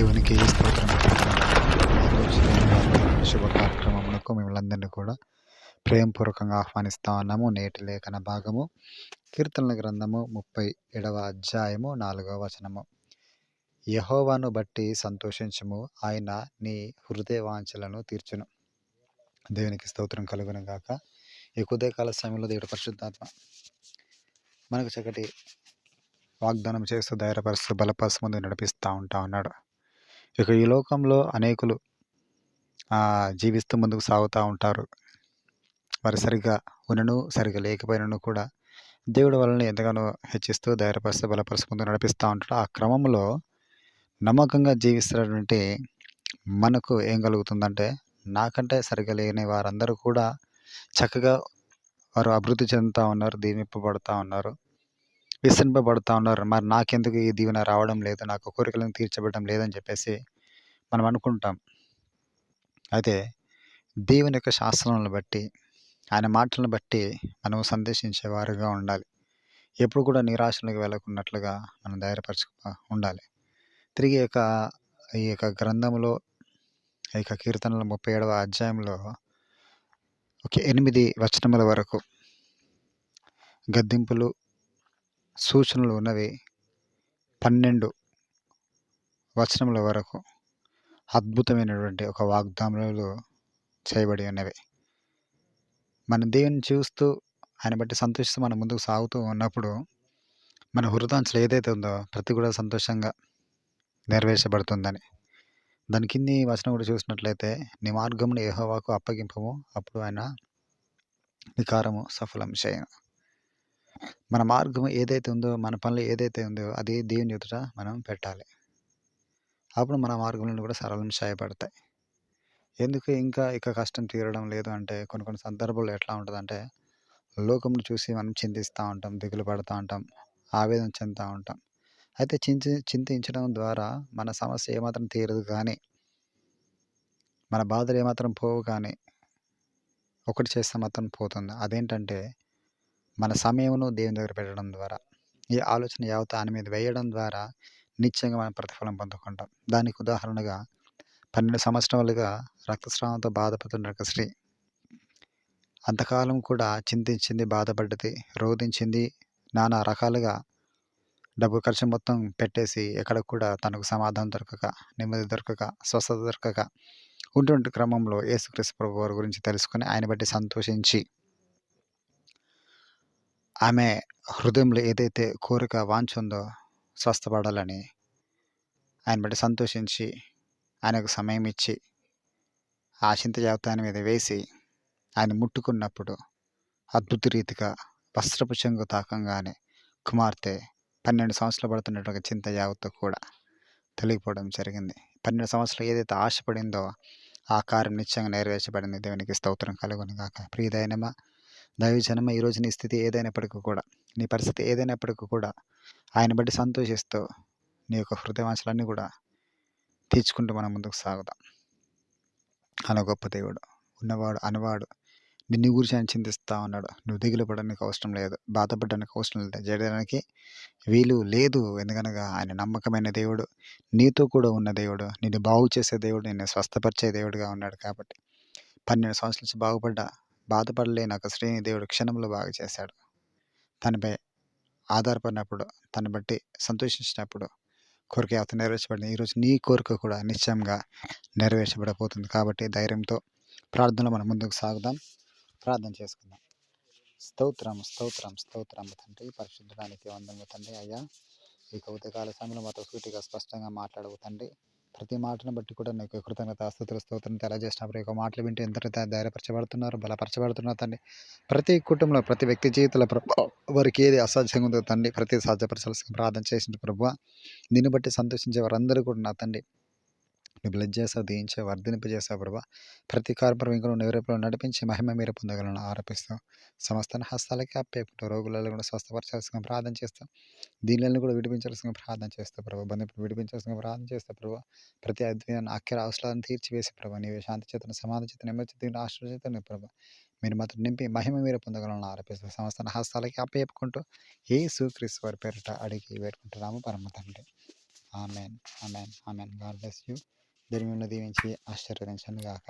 దేవునికి స్తోత్రం. శుభ కార్యక్రమమునకు మిమ్మల్ని కూడా ప్రేమపూర్వకంగా ఆహ్వానిస్తా ఉన్నాము. నేటి లేఖన భాగము కీర్తనల గ్రంథము ముప్పై ఏడవ అధ్యాయము నాలుగవ వచనము. యహోవాను బట్టి సంతోషించము ఆయన నీ హృదయ వాంఛలను తీర్చును. దేవునికి స్తోత్రం కలుగును గాక. ఈ ఉదయకాల సమయంలో దేవుడు పరిశుద్ధాత్మ మనకు చక్కటి వాగ్దానం చేస్తూ ధైర్యపరుస్తూ బలపరుస్తూ ముందు నడిపిస్తూ ఉంటా ఉన్నాడు. ఇక ఈ లోకంలో అనేకులు జీవిస్తూ ముందుకు సాగుతూ ఉంటారు. వారు సరిగ్గా ఉన్నను సరిగ్గా లేకపోయినను కూడా దేవుడు వలన ఎంతగానో హెచ్చిస్తూ ధైర్యపరుస్తూ బలపరుస్తూ నడిపిస్తూ ఉంటాడు ఆ క్రమంలో నమ్మకంగా జీవిస్తున్నటువంటి మనకు ఏం కలుగుతుందంటే నాకంటే సరిగ్గా లేని వారందరూ కూడా చక్కగా వారు అభివృద్ధి చెందుతూ ఉన్నారు దీవింపబడుతూ ఉన్నారు. విసరింపబడుతూ ఉన్నారు. మరి నాకెందుకు ఈ దీవెన రావడం లేదు? నాకు కోరికలను తీర్చబడడం లేదని చెప్పేసి మనం అనుకుంటాం. అయితే దేవుని యొక్క శాస్త్రాలను బట్టి ఆయన మాటలను బట్టి మనం సందేశించేవారుగా ఉండాలి. ఎప్పుడు కూడా నిరాశలకు వెళ్ళకున్నట్లుగా మనం ధైర్యపరచు ఉండాలి. తిరిగి యొక్క ఈ యొక్క గ్రంథంలో ఈ యొక్క కీర్తనల ముప్పై ఏడవ అధ్యాయంలో ఒక ఎనిమిది వచనముల వరకు గద్దింపులు సూచనలు ఉన్నవి. పన్నెండు వచనముల వరకు అద్భుతమైనటువంటి ఒక వాగ్దానములు చేయబడి ఉన్నవి. మన దేవుని చూస్తూ ఆయన బట్టి సంతోషిస్తూ మనం ముందుకు సాగుతూ ఉన్నప్పుడు మన హృదయాంచలు ఏదైతే ఉందో ప్రతి కూడా సంతోషంగా నెరవేర్చబడుతుందని. దాని కింది వచనం కూడా చూసినట్లయితే నీ మార్గమును ఏహోవాకు అప్పగింపము అప్పుడు ఆయన వికారము సఫలం చేయను. మన మార్గం ఏదైతే ఉందో మన పనులు ఏదైతే ఉందో అది దేవుని ఎదుట మనం పెట్టాలి. అప్పుడు మన మార్గంలో కూడా సరళం సహాయపడతాయి. ఎందుకు ఇంకా ఇక కష్టం తీరడం లేదు అంటే కొన్ని కొన్ని సందర్భాల్లో ఎట్లా ఉంటుందంటే లోకంను చూసి మనం చింతిస్తూ ఉంటాం దిగులు పడుతూ ఉంటాం ఆవేదన చెందుతూ ఉంటాం. అయితే చింతి చింతించడం ద్వారా మన సమస్య ఏమాత్రం తీరదు కానీ మన బాధలు ఏమాత్రం పోవు కానీ ఒకటి చేస్తే మాత్రం పోతుంది. అదేంటంటే మన సమయమును దేవుని దగ్గర పెట్టడం ద్వారా ఈ ఆలోచన యావత ఆయన మీద వేయడం ద్వారా నిత్యంగా మనం ప్రతిఫలం పొందుకుంటాం. దానికి ఉదాహరణగా పన్నెండు సంవత్సరాలుగా రక్తస్రావంతో బాధపడుతున్న ఒక స్త్రీ అంతకాలం కూడా చింతించింది బాధపడ్డది రోధించింది నానా రకాలుగా డబ్బు ఖర్చు మొత్తం పెట్టేసి ఎక్కడ కూడా తనకు సమాధానం దొరకక నెమ్మది దొరకక స్వస్థత దొరకక ఉంటుంటే క్రమంలో యేసుక్రీస్తు ప్రభు వారి గురించి తెలుసుకుని ఆయన బట్టి సంతోషించి ఆమె హృదయంలో ఏదైతే కోరిక వాంఛ ఉందో స్వస్థపడాలని ఆయన బట్టి సంతోషించి ఆయనకు సమయం ఇచ్చి ఆ చింత జాబితాని మీద వేసి ఆయన ముట్టుకున్నప్పుడు అద్భుత రీతిగా వస్త్రపు చెంగు తాకంగానే కుమార్తె పన్నెండు సంవత్సరాలు పడుతున్నట్టు చింత జాగ్రత్త కూడా తొలగిపోవడం జరిగింది. పన్నెండు సంవత్సరాలు ఏదైతే ఆశపడిందో ఆ కార్యం నిత్యంగా నెరవేర్చబడింది. దేవునికి స్తోత్రం కలుగును గాక. ప్రియదైనమా దైవజనమ ఈరోజు నీ స్థితి ఏదైనప్పటికీ కూడా నీ పరిస్థితి ఏదైనప్పటికీ కూడా ఆయన బట్టి సంతోషిస్తూ నీ యొక్క హృదయవాంశలన్నీ కూడా తీర్చుకుంటూ మనం ముందుకు సాగుదాం. అలా గొప్ప దేవుడు ఉన్నవాడు అనవాడు నిన్ను గురించి ఆయన చింతిస్తూ ఉన్నాడు. నువ్వు దిగులు పడడానికి అవసరం లేదు బాధపడడానికి అవసరం లేదు. చేయడానికి వీలు లేదు ఎందుకనగా ఆయన నమ్మకమైన దేవుడు నీతో కూడా ఉన్న దేవుడు నిన్ను బాగు చేసే దేవుడు నిన్ను స్వస్థపరిచే దేవుడుగా ఉన్నాడు కాబట్టి పన్నెండు సంవత్సరాల నుంచి బాగుపడ్డా బాధపడలేనక ఒక దేవుడు క్షణంలో బాగా చేశాడు. తనపై ఆధారపడినప్పుడు తను బట్టి సంతోషించినప్పుడు కోరిక అవత నెరవేర్చబడింది. ఈరోజు నీ కోరిక కూడా నిశ్చయంగా నెరవేర్చబడబోతుంది. కాబట్టి ధైర్యంతో ప్రార్థనలో మనం ముందుకు సాగుదాం. ప్రార్థన చేసుకుందాం. స్తోత్రం స్తోత్రం స్తోత్రం తండ్రి. పరిశుద్ధడానికి వందము తండ్రి అయ్యా. ఈ కౌతకాల సమయంలో మాతో సూటిగా స్పష్టంగా మాట్లాడవు తండ్రి. ప్రతి మాటను బట్టి కూడా నీకు కృతజ్ఞత స్థుతుల స్తోత్రం ప్రతి ఒక్క మాటలు వింటే ఎంత ధైర్యపరచబడుతున్నారు బలపరచబడుతున్నారు తండ్రి. ప్రతి కుటుంబంలో ప్రతి వ్యక్తి జీవితంలో వారికి ఏది అసాధ్యంగా ఉందో తండ్రి ప్రతి సాధ్యపరచాల్సిన ప్రార్థన చేసిన ప్రభు దీన్ని బట్టి సంతోషించే వారందరూ కూడా నా తండ్రి. నువ్వు బ్లెజ్ చేసావు దీయించావు వర్ధనింపజేసావు ప్రభా. ప్రతి కార్పరం ఇంకా నెవరేపులో నడిపించి మహిమ మీరు పొందగలను ఆరోపిస్తాం సమస్త హస్తాలకి అప్పేపుకుంటూ రోగులలో కూడా స్వస్థపరచాల్సిన ప్రార్థన చేస్తాం దీనిలను కూడా విడిపించాల్సిన ప్రార్థన చేస్తావు ప్రభా. బంధువులు విడిపించాల్సిన ప్రార్థన చేస్తా ప్రభా. ప్రతి అద్భుతమైన అక్కర అవసరాలను తీర్చివేసి ప్రభా. నీవే శాంతి చేతను సమాధి చేత నెమ్మది చేత ఆశ్రయ ప్రభా. మీరు మాత్రం నింపి మహిమ మీరు పొందగలను ఆరోపిస్తాం సమస్త హస్తాలకి అప్పేపుకుంటూ ఏ సూక్రీస్తు వారి పేరిట అడిగి వేడుకుంటున్నాము. పరమ తండ్రి. Amen. Amen. Amen. God bless you. దేవుని మిమ్మల్ని దీవించి ఆశీర్వదించను గాక